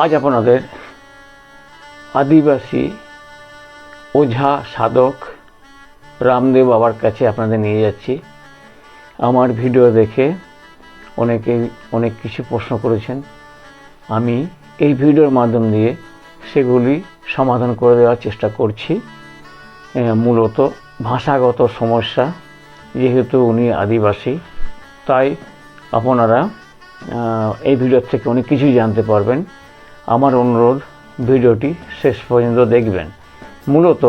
আজ আপনাদের আদিবাসী ওঝা সাধক রামদেব বাবার কাছে আপনাদের নিয়ে যাচ্ছি। আমার ভিডিও দেখে অনেকে অনেক কিছু প্রশ্ন করেছেন। আমি এই ভিডিওর মাধ্যম দিয়ে সেগুলি সমাধান করে দেওয়ার চেষ্টা করছি। মূলত ভাষাগত সমস্যা, যেহেতু উনি আদিবাসী, তাই আপনারা এই ভিডিওর থেকে অনেক কিছুই জানতে পারবেন। আমার অনুরোধ, ভিডিওটি শেষ পর্যন্ত দেখবেন। মূলত,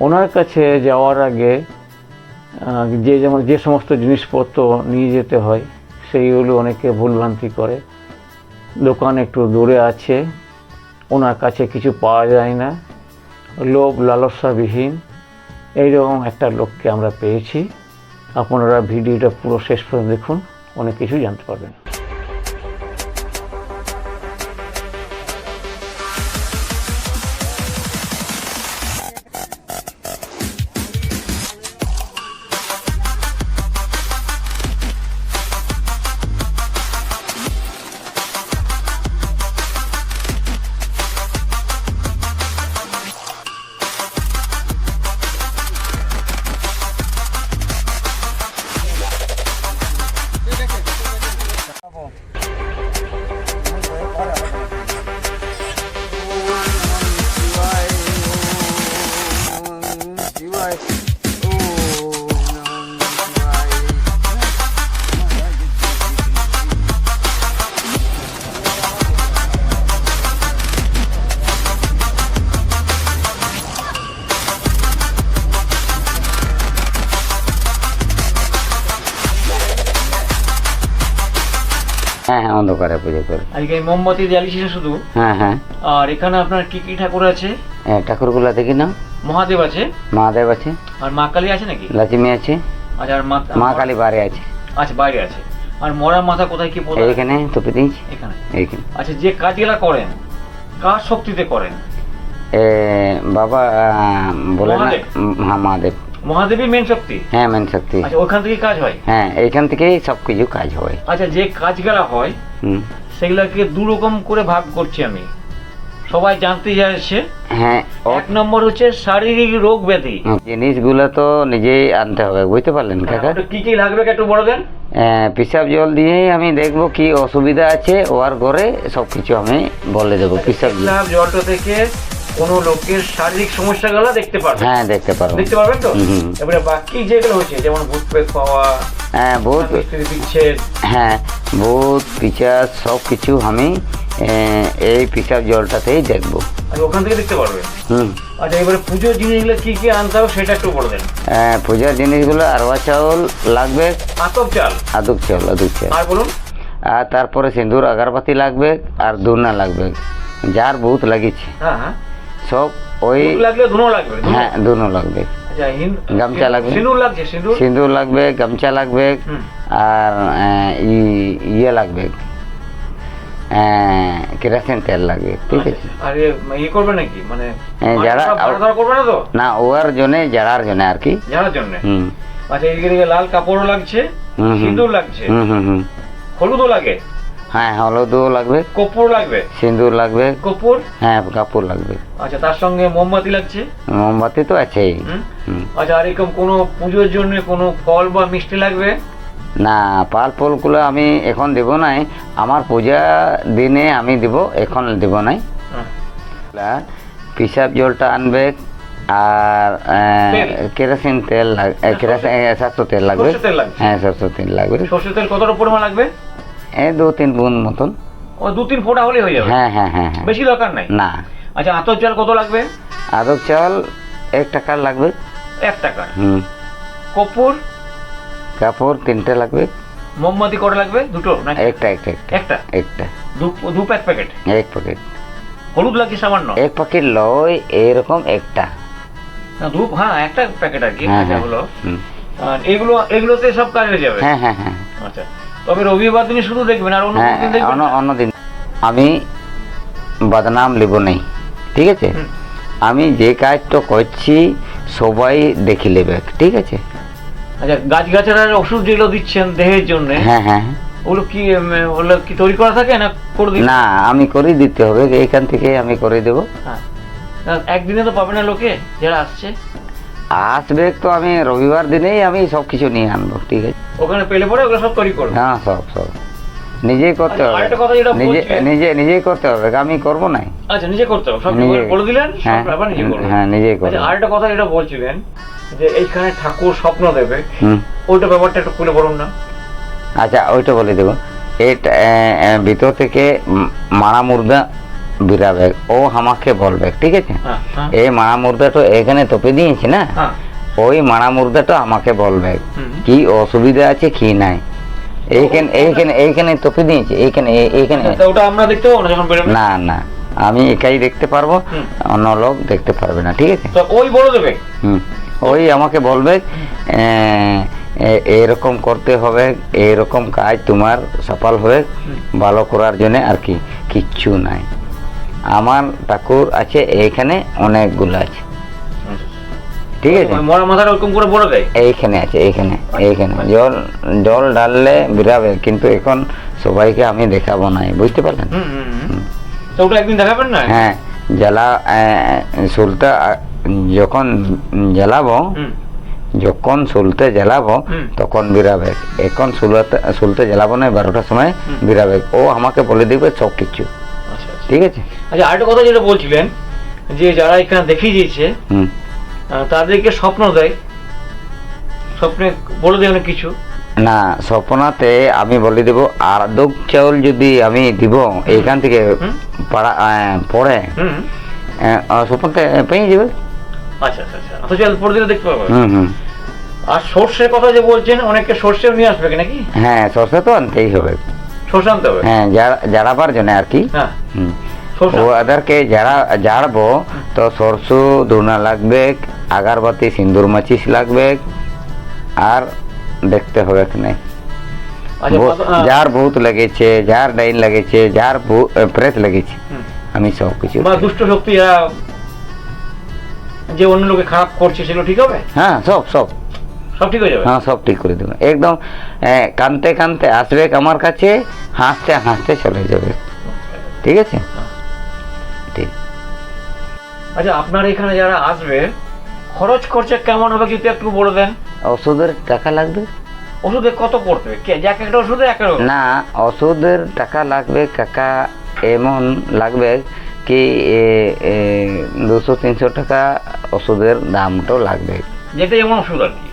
ওনার কাছে যাওয়ার আগে যে যেমন যে সমস্ত জিনিসপত্র নিয়ে যেতে হয়, সেইগুলো অনেকে ভুলভ্রান্তি করে। দোকান একটু দূরে আছে, ওনার কাছে কিছু পাওয়া যায় না। লোভ, লালসাবিহীন। এইরকম একটা লোককে আমরা পেয়েছি। আপনারা ভিডিওটা পুরো শেষ পর্যন্ত দেখুন, অনেক কিছু জানতে পারবেন। হ্যাঁ হ্যাঁ অন্ধকারে পুজো করি আজকে মোমবাতি জ্বালিয়েছেন শুধু? হ্যাঁ হ্যাঁ। আর এখানে আপনার কি কি ঠাকুর আছে? এ, ঠাকুরগুলো দেখি না। মহাদেব আছে? মহাদেব আছে। আর মা কালী আছে নাকি? লক্ষ্মী আছে। আচ্ছা আর মা- মা কালী বারে আছে। আচ্ছা বাইরে আছে। আর মরা মাথা কোথায় কি পোতা? এইখানে টুপি দিয়েছি। এখানে। এইখানে। আচ্ছা যে কাজগুলা করেন কার শক্তিতে করেন? এ, বাবা বলে না। হ্যাঁ মহাদেব। মহাদেবই মেন শক্তি? হ্যাঁ মেন শক্তি। আচ্ছা ওখান থেকে কাজ হয়? হ্যাঁ এইখান থেকেই সব কিছু কাজ হয়। আচ্ছা যে কাজগুলা হয় সেগুলাকে দু রকম করে ভাগ করছি আমি। সবাই জানতে চাইছে হ্যাঁ এক নম্বর হচ্ছে শারীরিক রোগ ব্যাধি। জিনিসগুলো তো নিজেই আনতে হবে বুঝতে পারলেন কাকা? কি কি লাগবে একটু বলে দেন। পিসাব জল দিয়েই আমি দেখব কি অসুবিধা আছে ওর ঘরে সব কিছু আমি বলে দেবো পিসাব জল। জলটা থেকে কোনো লোকের শারীরিক সমস্যাগুলো দেখতে পারবেন হ্যাঁ দেখতে পারব। দেখতে পারবেন তো। এবারে বাকি যেগুলো হচ্ছে যেমন ভূত পেট পাওয়া হ্যাঁ বহুত স্ত্রী হ্যাঁ ভূত পিচাস সব কিছু আমি এই পিসাব জলটাতেই দেখব। ওখান থেকে দেখতে পারবেন হুম। আচ্ছা এবারে পুজোর জিনিসগুলো কি কি আনতে হবে সেটা একটু বলে দেন। আহ, পূজার জিনিসগুলো আরবা চাউল লাগবে। আতপ চাল। আদুক চাউল আদুক চাল আর বলুন। আর তারপরে সিঁদুর আগরবাতি লাগবে আর দুনা লাগবে। যার বহুত লাগিছে হ্যাঁ হ্যাঁ। সব ওই লাগলে ধুনো লাগবে হ্যাঁ দুনো লাগবে। আচ্ছা গামছা লাগবে? সিঁদুর লাগবে গামছা লাগবে আর ই- ইয়ে লাগবে। কেরাসিন তেল লাগবে ঠিক আছে? আর এ ইয়ে করবে নাকি? মানে যারা- না ওর জন্য জাড়ার জন্য আর কি। আচ্ছা লাল কাপড়ও লাগছে। সিঁদুর লাগছে। হুম হুম হুম। হলুদও লাগে? হ্যাঁ হলুদও লাগবে। কপুর লাগবে? সিঁদুর লাগবে। কপুর? হ্যাঁ কাপড় লাগবে। আচ্ছা তার সঙ্গে মোমবাতি লাগছে? মোমবাতি তো আছেই। আচ্ছা আর এরকম কোনো পুজোর জন্য কোনো ফল বা মিষ্টি লাগবে? না পাল ফুলগুলো আমি এখন দেব নাই। আমার পূজা দিনে আমি দিব এখন দেব নাই। পিসাব জলটা আনবে আর কেরোসিন তেল লাগ- এ, কেরোসিন লাগবে। সরষের তেল লাগবে? হ্যাঁ সরষের তেল লাগবে। সর্ষের তেল কতটা পরিমাণ লাগবে? এই দু তিন বুন মতন। ও দু তিন ফোঁটা হলেই হয়ে যাবে? হ্যাঁ হ্যাঁ হ্যাঁ হ্যাঁ। বেশি দরকার নাই? না। আচ্ছা আতর চাল কত লাগবে? আদক চাল এক টাকার লাগবে। এক টাকা হুম। কপুর? কাপড় তিনটে লাগবে। মোমবাতি কটা লাগবে? দুটো নাকি? একটা একটা একটা। একটা? ধূপ ধূপ প্যাকেট? এক প্যাকেট। হলুদ লাগছে সামান্য? এক প্যাকেট লয় এরকম একটা। না ধূপ হ্যাঁ একটা প্যাকেট আর কি হ্যাঁ হ্যাঁ। হলো। এগুলো এগুলোতে সব কাজ হয়ে যাবে? হ্যাঁ হ্যাঁ হ্যাঁ। আচ্ছা। তবে রবিবার দিনে শুধু দেখবেন আর অন্য হ্যাঁ দিন দেখবেন অন্য? অন্য দিন। আমি বদনাম লিব নেই ঠিক আছে? আমি যে কাজটা করছি সবাই দেখে নেবে ঠিক আছে? আচ্ছা গাছ গাছার ওষুধ যেগুলো দিচ্ছেন দেহের জন্য হ্যাঁ হ্যাঁ। ওগুলো কি ওগুলো কি তৈরি করা থাকে না করে দিই না আমি করে দিতে হবে এইখান থেকে আমি করে দেব। হ্যাঁ। একদিনে তো পাবে না লোকে যারা আসছে। আসবে তো আমি রবিবার দিনেই আমি সব কিছু নিয়ে আনব ঠিক আছে? ওখানে পেলে পরে ওগুলো সব তৈরি করবে। হ্যাঁ সব সব। নিজেই করতে আচ্ছা, হবে। নিজে নিজে নিজেই করতে হবে। আমি করব না আচ্ছা নিজে করতে হবে। সব বলে দিলেন? হ্যাঁ, নিজে হ্যাঁ, নিজেই করব। আচ্ছা আরেকটা কথা যেটা বলছিলেন যে এইখানে ঠাকুর স্বপ্ন দেবে। ওইটা ব্যাপারটা একটু খুলে বলুন না। আচ্ছা ওইটা বলে দেবো। এটা ভিতর থেকে মারা মুর্দা বিরাবে ও আমাকে বলবে ঠিক আছে? হ্যাঁ হ্যাঁ। এই মারা মুর্দাটা এখানে তোপে দিয়েছি না? হ্যাঁ। ওই মারা মুর্দাটা আমাকে বলবে কি অসুবিধা আছে কি নাই? এইখানে এইখানে এইখানে তোপে দিয়েছি এইখানে এইখানে। ওটা আমরা দেখতে পাবো না যখন না না আমি একাই দেখতে পারব অন্য লোক দেখতে পারবে না ঠিক আছে? ওই বলে দেবে? হুম ওই আমাকে বলবে এরকম করতে হবে এরকম কাজ তোমার সফল হবে ভালো করার জন্য আর কি কিচ্ছু নাই। আমার ঠাকুর আছে এইখানে অনেকগুলো আছে। ঠিক আছে? মরা মাথাটা ওরকম করে বলে দেয় এইখানে আছে এইখানে এইখানে। জল জল ঢাললে বিরাবে কিন্তু এখন সবাইকে আমি দেখাবো না বুঝতে পারলেন? হুম হুম হুম। তো ওটা একদিন দেখাবেন না? হ্যাঁ জ্বালা সুলটা যখন জ্বালাবো যখন সুলতে জ্বালাবো তখন বিরাবে এখন সুলতে সুলতে জ্বালাবো না বারোটার সময়। বিরাবে ও আমাকে বলে দিবে সব কিছু আচ্ছা আচ্ছা ঠিক আছে? আচ্ছা আরেকটা কথা যেটা বলছিলেন যে যারা এখানে দেখিয়ে দিয়েছে হুম। তাদেরকে স্বপ্ন দেয়। স্বপ্নে বলে দেয় অনেক কিছু। না স্বপ্নাতে আমি বলে দেব আর্ধক চাউল যদি আমি দিব এইখান থেকে। পাড়া পড়ে স্বপ্নতে পেয়ে যাবে। আচ্ছা আচ্ছা আচ্ছা। অল্প দিলে দেখতে পাবো। হুম হুম। আর সর্ষের কথা যে বলছেন অনেকে সর্ষেও নিয়ে আসবে কি নাকি? হ্যাঁ সর্ষে তো আনতেই হবে। সর্ষে হবে। হ্যাঁ জারাবার জন্য আর কি। হ্যাঁ ওদেরকে যারা জাড়বো তো সরষু ধুনা লাগবে আগারবাতি সিন্দুর মাচিস লাগবে আর দেখতে হবে নাই আচ্ছা যার ভূত লেগেছে যার ডাইন লেগেছে যার প্রেত লেগেছে আমি সব কিছু দুষ্ট শক্তি যে অন্য লোকে খারাপ করছে সেগুলো ঠিক হবে? হ্যাঁ সব সব। সব ঠিক হয়ে যাবে? হ্যাঁ সব ঠিক করে দেবো। একদম কানতে কানতে আসবে আমার কাছে হাসতে হাসতে চলে যাবে। ঠিক আছে? ঠিক। আচ্ছা আপনার এখানে যারা আসবে খরচ খরচা কেমন হবে কিন্তু একটু বলে দেন। ওষুধের টাকা লাগবে? ওষুধে কত পড়বে? কে এক একটা ওষুধে এক না ওষুধের টাকা লাগবে কাকা এমন লাগবে কি দুশো তিনশো টাকা ওষুধের দামটাও লাগবে। যেটা যেমন ওষুধ আর কি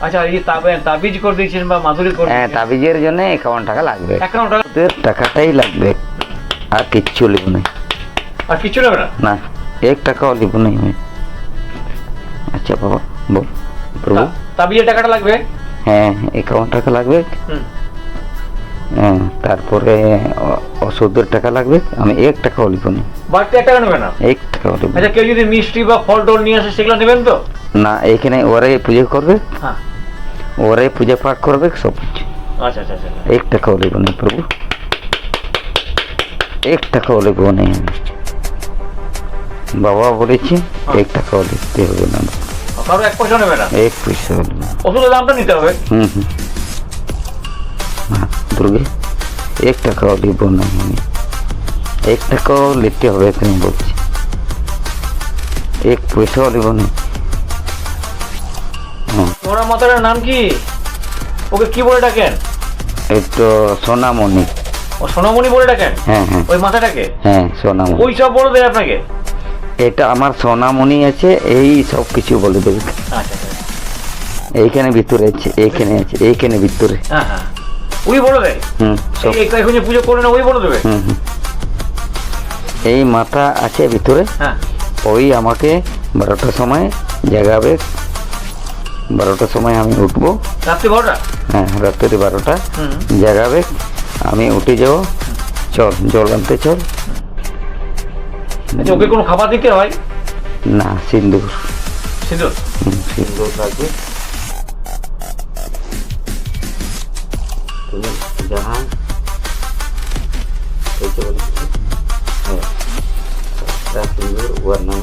আচ্ছা এই তাবে- তাবিজ করে দিয়েছেন বা মাধুরী করে হ্যাঁ তাবিজের জন্য একাউন্ট টাকা লাগবে। একান্ন টাকা টাকাটাই লাগবে। আর কিচ্ছু লিব না আর কিছু নেবে না? না এক টাকাও লিব নাই আমি। আচ্ছা বাবা বল প্রভু। তাবিজের টাকাটা লাগবে? হ্যাঁ একাউন্ট টাকা লাগবে। হ্যাঁ তারপরে ওষুধের টাকা লাগবে। আমি এক টাকাও লিব না বাড়তি এক টাকা নেবে না? এক টাকাও লিব আচ্ছা কেউ যদি মিষ্টি বা ফল টল নিয়ে আসে সেগুলো নেবেন তো? না এখানে ওরাই পুজো করবে। হ্যাঁ। ওরাই পূজা পাঠ করবে সব কিছু। আচ্ছা আচ্ছা আচ্ছা। এক টাকাও লিব না প্রভু। এক টাকাও লিব না আমি বাবা বলেছি এক টাকাও লিখতে হবে না। এক পয়সা নেবে না? এক পয়সা হলো না। ওষুধের দামটা নিতে হবে। হুম হুম। দুর্গে এক টাকাও লিব না আমি এক টাকাও লিখতে হবে বলছি। এক পয়সাও লিব না মোরা নাম কি? ওকে কি বলে ডাকেন? এই তো সোনামণি। ও সোনামণি বলে ডাকেন? হ্যাঁ হ্যাঁ। ওই মাথাটাকে? হ্যাঁ সোনামণি। ওই সব বলে দেয় আপনাকে? এটা আমার সোনামণি আছে এই সব কিছু বলে দেবে। আচ্ছা আচ্ছা। এইখানে ভিতরে আছে এইখানে আছে এইখানে ভিতরে। হ্যাঁ হ্যাঁ। ওই বলে দেয়? হুম এখন যে পুজো করে না ওই বলে দেবে? হুম হুম। এই মাথা আছে ভিতরে। হ্যাঁ। ওই আমাকে বারোটার সময় জাগাবে। বারোটার সময় আমি উঠবো। রাত্রি বারোটা? হ্যাঁ রাত্রি বারোটা। জাগাবে আমি উঠে যাব। চল জল আনতে চল। আচ্ছা, ওকে কোনো খাবার দিতে হয়? না সিন্দুর। সিন্দুর? সিন্দুর থাকবে জাহাজ হ্যাঁ, সিন্দুর নাম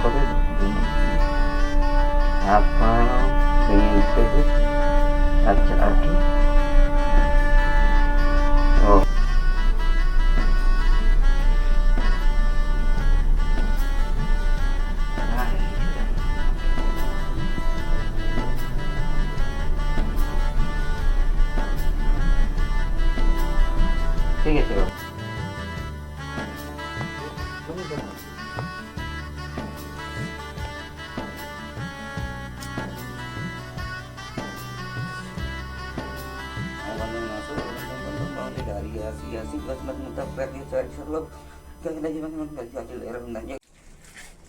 করে দিন। হাত পা ভেঙে উঠতে হবে। আচ্ছা আর কি ঠিক আছে বাবু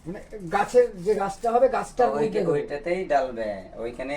মানে গাছের যে গাছটা হবে গাছটা। ওইটাতেই ডালবে ওইখানে